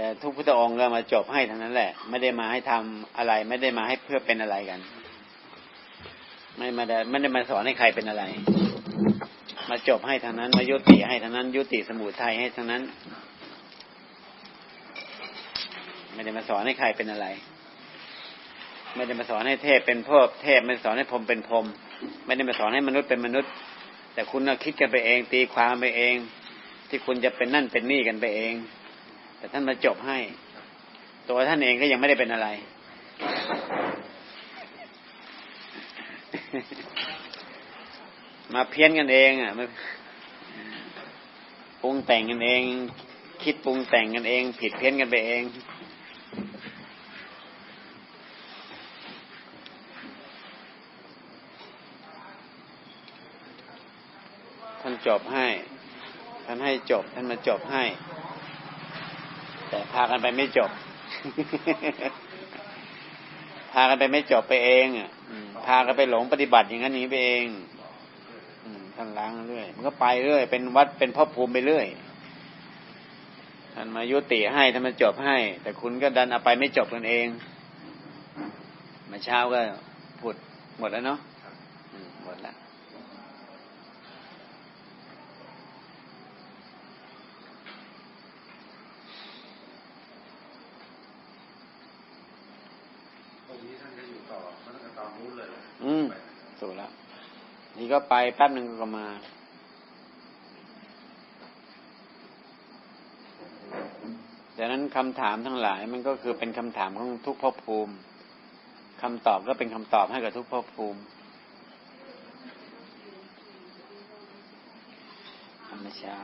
แต่ทุกพุทธองค์ก็มาจบให้ทั้งนั้นแหละ ไม่ได้มาให้ทำอะไร ไม่ได้มาให้เพื่อเป็นอะไรกัน ไม่มาได้ไม่ได้มาสอนให้ใครเป็นอะไร มาจบให้ทั้งนั้น มายุติให้ทั้งนั้น ยุติสมุทัยให้ทั้งนั้น ไม่ได้มาสอนให้ใครเป็นอะไร ไม่ได้มาสอนให้เทพเป็นพวกเทพไม่ได้สอนให้พรหมเป็นพรหมไม่ได้มาสอนให้มนุษย์เป็นมนุษย์ แต่คุณคิดกันไปเอง ตีความไปเอง ที่คุณจะเป็นนั่นเป็นนี่กันไปเอง แต่ท่านมาจบให้ ตัวท่านเองก็ยังไม่ได้เป็นอะไร มาเพี้ยนกันเองอะมาปรุงแต่งกันเอง คิดปรุงแต่งกันเอง ผิดเพี้ยนกันไปเองท่านจบให้ ท่านให้จบ ท่านมาจบให้ แต่พากันไปไม่จบ พากันไปไม่จบไปเองอะพากันไปหลงปฏิบัติอย่างนั้นอย่างนี้ไปเองอท่านล้างเรื่อย มันก็ไปเรื่อย เป็นวัดเป็นพ่อภูมิไปเรื่อยท่านมายุติให้ท่านมาจบให้ แต่คุณก็ดันเอาไปไม่จบกันเอง มาเช้าก็พูดหมดแล้วเนาะอืมหมดแล้ว ตรงนี้ท่านจะอยู่ ต่อมันก็ตอนนู้นเลย อืมถูกแล้วนี่ก็ไปแป๊บหนึ่งก็มาดังนั้นคำถามทั้งหลายมันก็คือเป็นคำถามของทุกภพภูมิคำตอบก็เป็นคำตอบให้กับทุกภพภูมิทำเมื่อเช้า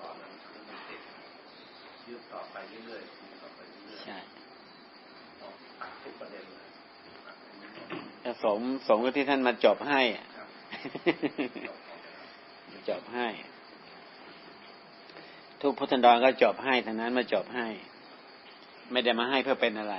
ตอนนั้นมันติดยืด ต่อไปเรื่อยๆยืดต่อไปเรื่อยใช่ๆต้องตัดทุกประเด็นเลยตัดให้หมดจะสมสมกับที่ท่านมาจบให้อะครับจบให้ ทุกพุทธันดรก็จบให้ทั้งนั้นมาจบให้ ไม่ได้มาให้เพื่อเป็นอะไร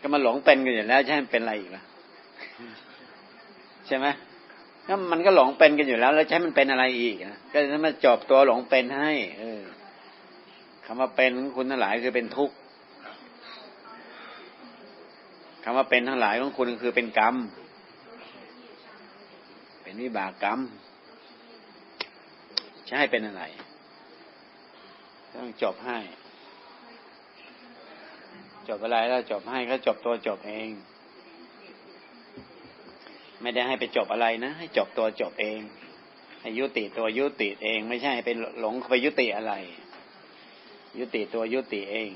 ก็มาหลงเป็นกันอยู่แล้วจะให้มันเป็นอะไรอีกล่ะใช่ไหมก็มันก็หลงเป็นกันอยู่แล้ว แล้วจะให้มันเป็นอะไรอีกนะก็จะมาจบตัวหลงเป็นให้ เออ คำว่าเป็นของคุณทั้งหลายคือเป็นทุกข์คำว่าเป็นทั้งหลายของคุณคือเป็นกรรม เป็นวิบากกรรมจะให้เป็นอะไร ต้องจบให้ จบอะไรแล้วจบให้ก็จบตัวจบเอง ไม่ได้ให้ไปจบอะไรนะ ให้จบตัวจบเอง ให้ยุติตัวยุติเอง ไม่ใช่ให้ไปหลงไปยุติอะไร ยุติตัวยุติเอง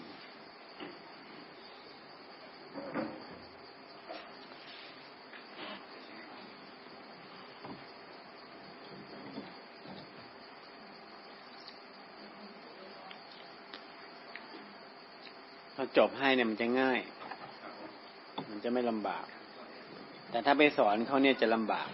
พอจบให้เนี่ยมันจะง่าย มันจะไม่ลำบาก แต่ถ้าไปสอนเขาเนี่ยจะลำบาก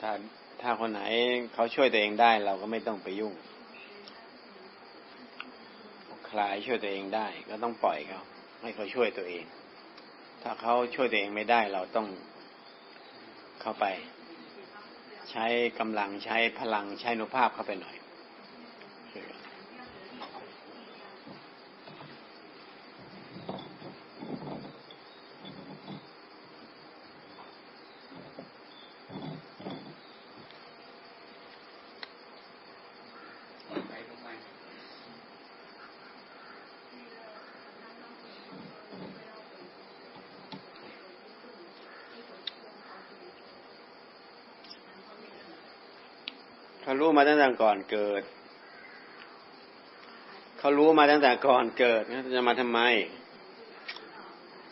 ถ้าถ้าคนไหนเขาช่วยตัวเองได้ เราก็ไม่ต้องไปยุ่ง คลายช่วยตัวเองได้ ก็ต้องปล่อยเขาให้เขาช่วยตัวเอง ถ้าเขาช่วยตัวเองไม่ได้ เราต้องเข้าไป ใช้กำลังใช้พลังใช้นุภาพเข้าไปหน่อยช่วยกัน ไปตรงไหน เขารู้มาตั้งแต่ก่อนเกิด เขารู้มาตั้งแต่ก่อนเกิดนจะมาทำไม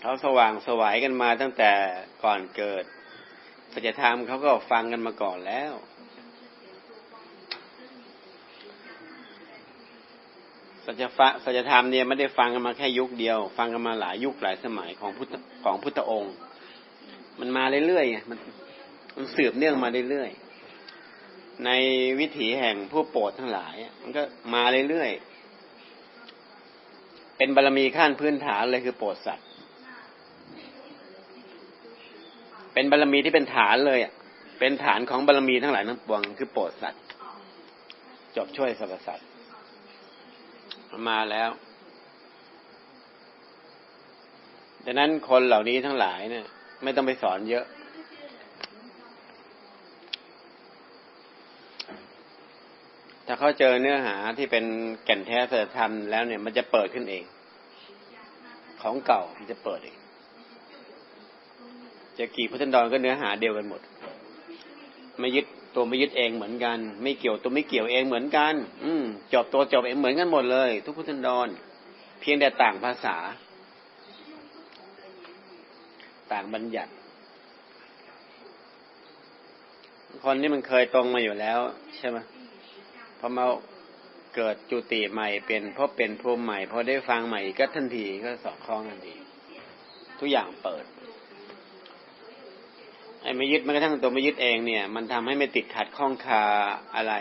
เขาสว่างสวายกันมาตั้งแต่ก่อนเกิดปัจธรรมเขาก็ฟังกันมาก่อนแล้ว สัจฟะสัจธรรมเนี่ยไม่ได้ฟังกันมาแค่ยุคเดียว ฟังกันมาหลายยุคหลายสมัยของพุทธของพุทธองค์ มันมาเรื่อยๆไงมันมันสืบเนื่องมาเรื่อยๆ ในวิถีแห่งผู้โปรดทั้งหลาย มันก็มาเรื่อยๆ เป็นบารรมีขั้นพื้นฐานเลยคือโปรดสัตว์ เป็นบารรมีที่เป็นฐานเลยอะ เป็นฐานของบารรมีทั้งหลายทั้งปวงคือโปรดสัตว์ จบช่วยสรรพสัตว์มาแล้วดังนั้นคนเหล่านี้ทั้งหลายเนี่ย ไม่ต้องไปสอนเยอะ ถ้าเขาเจอเนื้อหาที่เป็นแก่นแท้สัจธรรมแล้วเนี่ยมันจะเปิดขึ้นเอง ของเก่ามันจะเปิดเองจะกี่พุทธันดรก็เนื้อหาเดียวกันหมด ไม่ยึดตัวไม่ยึดเองเหมือนกัน ไม่เกี่ยวตัวไม่เกี่ยวเองเหมือนกัน อืมจบตัวจบเองเหมือนกันหมดเลย ทุกพุทธันดร เพียงแต่ต่างภาษา ต่างบัญญัติ คนที่มันเคยตรงมาอยู่แล้ว ใช่ไหม พอมาเกิดจุติใหม่เป็นพบเป็นภูมิใหม่พอได้ฟังใหม่ก็ทันทีก็สอดคล้องทันทีทุกอย่างเปิดไอ้ไม่ยึดมันกระทั่งตัวไม่ยึดเองเนี่ย มันทำให้ไม่ติดขัดข้องคาอะไร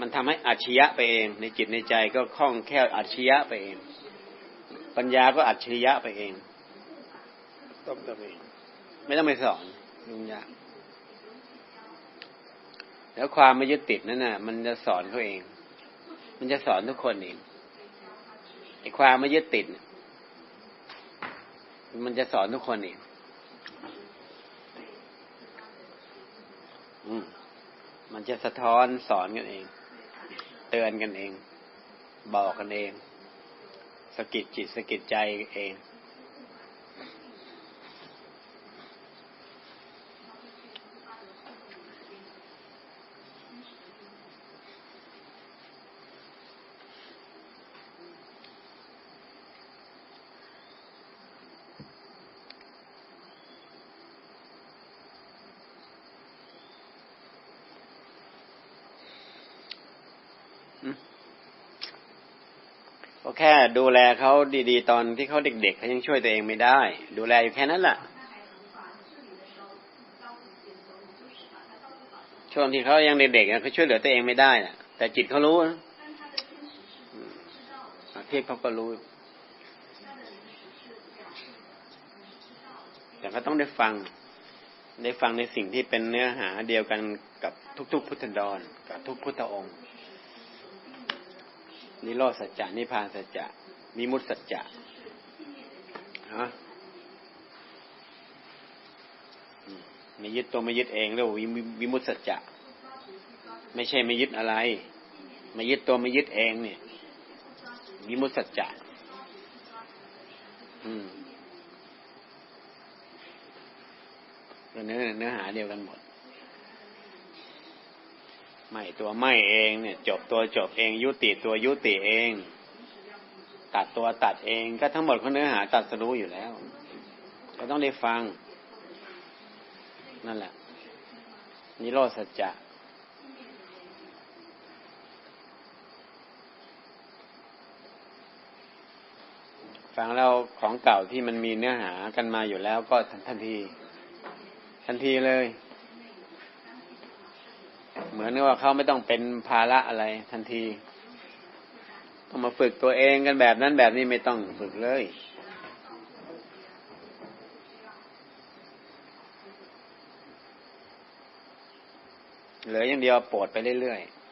มันทำให้อัจฉริยะไปเอง ในจิตในใจก็คล่องแคล่วอัจฉริยะไปเอง ปัญญาก็อัจฉริยะไปเองต้องตัวเองไม่ต้องไปสอนยุ่งยาก แล้วความไม่ยึดติดนั่นน่ะ มันจะสอนเขาเอง มันจะสอนทุกคนเองไอ้ความไม่ยึดติด มันจะสอนทุกคนเองอืมมันจะสะท้อนสอนกันเอง เตือนกันเอง บอกกันเองสะกิดจิตสะกิดใจเอง ก็แค่ดูแลเขาดีๆ ตอนที่เขาเด็กๆเขายังช่วยตัวเองไม่ได้ ดูแลอยู่แค่นั้นแหละช่วงที่เขายังเด็กๆเขาช่วยเหลือตัวเองไม่ได้นะแต่จิตเขารู้นะเทศเขาก็รู้ แต่ก็ต้องได้ฟัง ได้ฟังในสิ่งที่เป็นเนื้อหาเดียวกันกับทุกๆ พุทธดรกับทุกพุทธองค์ นิโรธสัจจะนิพพานสัจจะมิมุตสัจจะฮะไม่ยึดตัวไม่ยึดเองเรียกว่าวิมุตสัจจะไม่ใช่ไม่ยึดอะไร ไม่ยึดตัวไม่ยึดเองเนี่ยวิมุตสัจจะอืมเนื้อเนื้อหาเดียวกันหมด ไม่ตัวไม่เองเนี่ย จบตัวจบเอง ยุติตัวยุติเอง ตัดตัวตัดเองก็ทั้งหมดเขาเนื้อหาตัดสรู้อยู่แล้วก็ต้องได้ฟัง นั่นแหละ นิโรธสัจจะฟังแล้วของเก่าที่มันมีเนื้อหากันมาอยู่แล้วก็ทันที ทันทีเลย เหมือนว่าเขาไม่ต้องเป็นภาระอะไรทันที ต้องมาฝึกตัวเองกันแบบนั้นแบบนี้ไม่ต้องฝึกเลย เหลืออย่างเดียวปวดไปเรื่อยๆ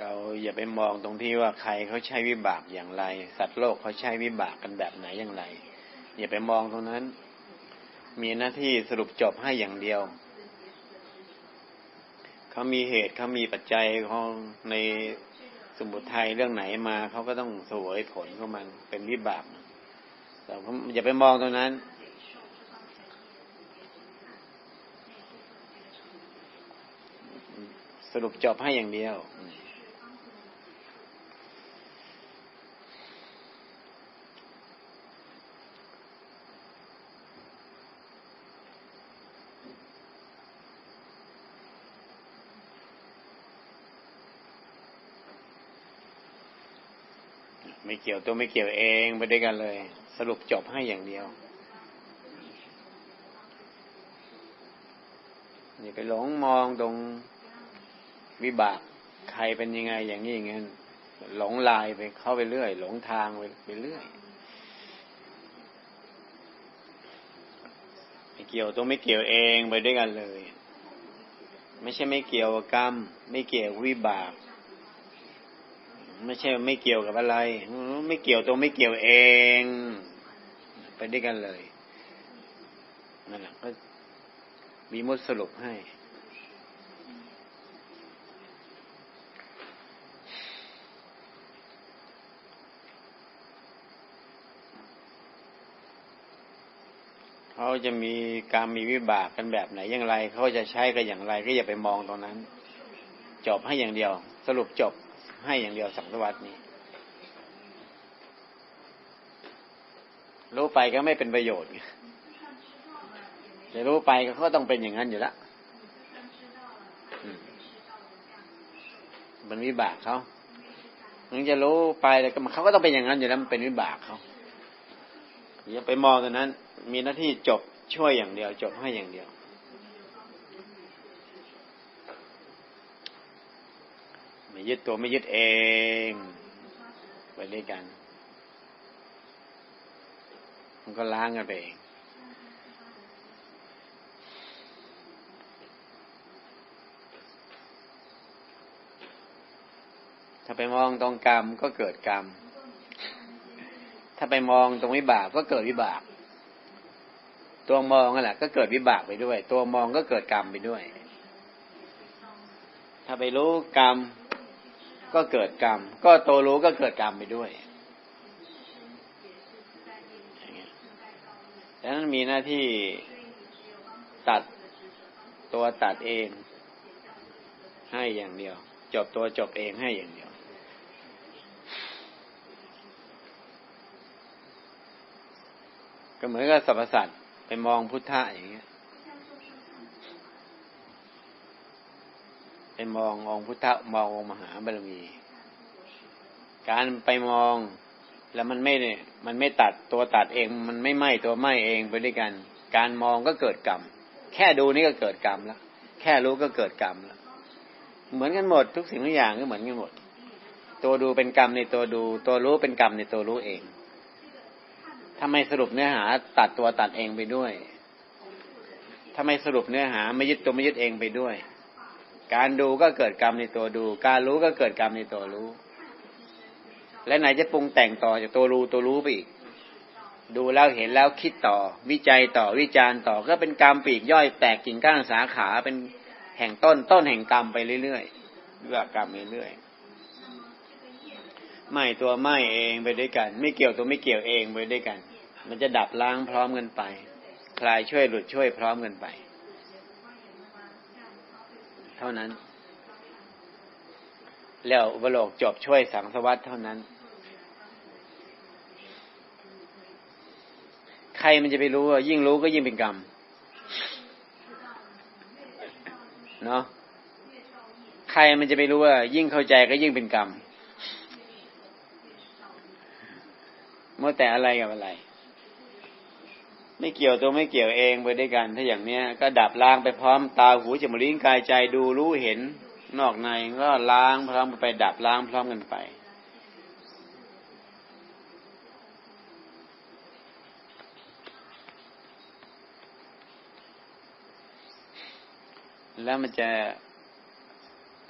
เราอย่าไปมองตรงที่ว่าใครเขาใช้วิบากอย่างไร สัตว์โลกเขาใช้วิบากกันแบบไหนอย่างไร อย่าไปมองตรงนั้น มีหน้าที่สรุปจบให้อย่างเดียวเขามีเหตุเขามีปัจจัยของในสมุทัยเรื่องไหนมาเขาก็ต้องสวยผลของมันเป็นวิบากแต่อย่าไปมองตรงนั้นสรุปจบให้อย่างเดียว กี่ยวตัวไม่เกี่ยวเองไปด้วยกันเลย สรุปจบให้อย่างเดียวนี่ไปหลงมองตรงวิบากใครเป็นยังไง อย่างนี้อย่างนั้นหลงลายไปเข้าไปเรื่อย หลงทางไปไปเรื่อยไม่เกี่ยวตัวไม่เกี่ยวเองไปด้วยกันเลย ไม่ใช่ไม่เกี่ยวกรรม ไม่เกี่ยววิบาก ไม่ใช่ไม่เกี่ยวกับอะไรไม่เกี่ยวตัวไม่เกี่ยวเอง ไปด้วยกันเลยนั่นแหละก็มีมุดสรุปให้ เขาจะมีการมีวิบากกันแบบไหนอย่างไร เขาจะใช้กันอย่างไร ก็อย่าไปมองตรงนั้น จบให้อย่างเดียว สรุปจบ ให้อย่างเดียวสังสวัสดนี้ รู้ไปก็ไม่เป็นประโยชน์จะรู้ไปก็ต้องเป็นอย่างนั้นอยู่แล้วมันวิบากเขาถึงจะรู้ไปแล้วเขาก็ต้องเป็นอย่างนั้นอยู่แล้วมันเป็นวิบากเขาอย่าไปมองตรงนั้น มีหน้าที่จบช่วยอย่างเดียว จบให้อย่างเดียว ไม่ ยึดตัวไม่ยึดเองไปด้วยกัน มันก็ล้างกันไปเองถ้าไปมองตรงกรรมก็เกิดกรรม ถ้าไปมองตรงวิบากก็เกิดวิบาก ตัวมองนั่นแหละก็เกิดวิบากไปด้วย ตัวมองก็เกิดกรรมไปด้วย ถ้าไปรู้กรรม ก็เกิดกรรม ก็ตัวรู้ก็เกิดกรรมไปด้วยดังนั้นมีหน้าที่ตัดตัวตัดเองให้อย่างเดียว จบตัวจบเองให้อย่างเดียว ก็เหมือนกับสรรพสัตว์ไปมองพุทธะอย่างเงี้ย ไปมององค์พุทธมององค์มหาบารมี การไปมองแล้วมันไม่เนี่ยมันไม่ตัดตัวตัดเอง มันไม่ไหม้ตัวไหม้เองไปด้วยกัน การมองก็เกิดกรรม แค่ดูนี่ก็เกิดกรรมแล้ว แค่รู้ก็เกิดกรรมแล้ว เหมือนกันหมดทุกสิ่งทุกอย่างก็เหมือนกันหมด ตัวดูเป็นกรรมในตัวดู ตัวรู้เป็นกรรมในตัวรู้เองถ้าไมสรุปเนื้อหา ตัดตัวตัดเองไปด้วยถ้าไมสรุปเนื้อหาไม่ยึดตัวไม่ยึดเองไปด้วย การดูก็เกิดกรรมในตัวดู การรู้ก็เกิดกรรมในตัวรู้ และไหนจะปรุงแต่งต่อจากตัวรู้ตัวรู้ไปอีก ดูแล้วเห็นแล้วคิดต่อ วิจัยต่อวิจารณ์ต่อก็เป็นกรรมปีกย่อยแตกกิ่งก้านสาขาเป็นแห่งต้นต้นแห่งกรรมไปเรื่อยๆเรื่องกรรมเรื่อยๆไม่ตัวไม่เองไปด้วยกัน ไม่เกี่ยวตัวไม่เกี่ยวเองไปด้วยกัน มันจะดับล้างพร้อมกันไป คลายช่วยหลุดช่วยพร้อมกันไป เท่านั้น แล้วอุปโลกจบช่วยสังสวัสดเท่านั้น ใครมันจะไปรู้ว่ายิ่งรู้ก็ยิ่งเป็นกรรม เนาะใครมันจะไปรู้ว่า ยิ่งเข้าใจก็ยิ่งเป็นกรรมเมื่อแต่อะไรกับอะไร ไม่เกี่ยวตัวไม่เกี่ยวเองไปด้วยกัน ถ้าอย่างเนี้ย ก็ดับล้างไปพร้อมตาหูจมูกลิ้นกายใจดูรู้เห็น นอกในก็ล้างพร้อมไปดับล้างพร้อมกันไป แล้วมันจะ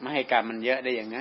ไม่ให้กรรมมันเยอะได้ยังไง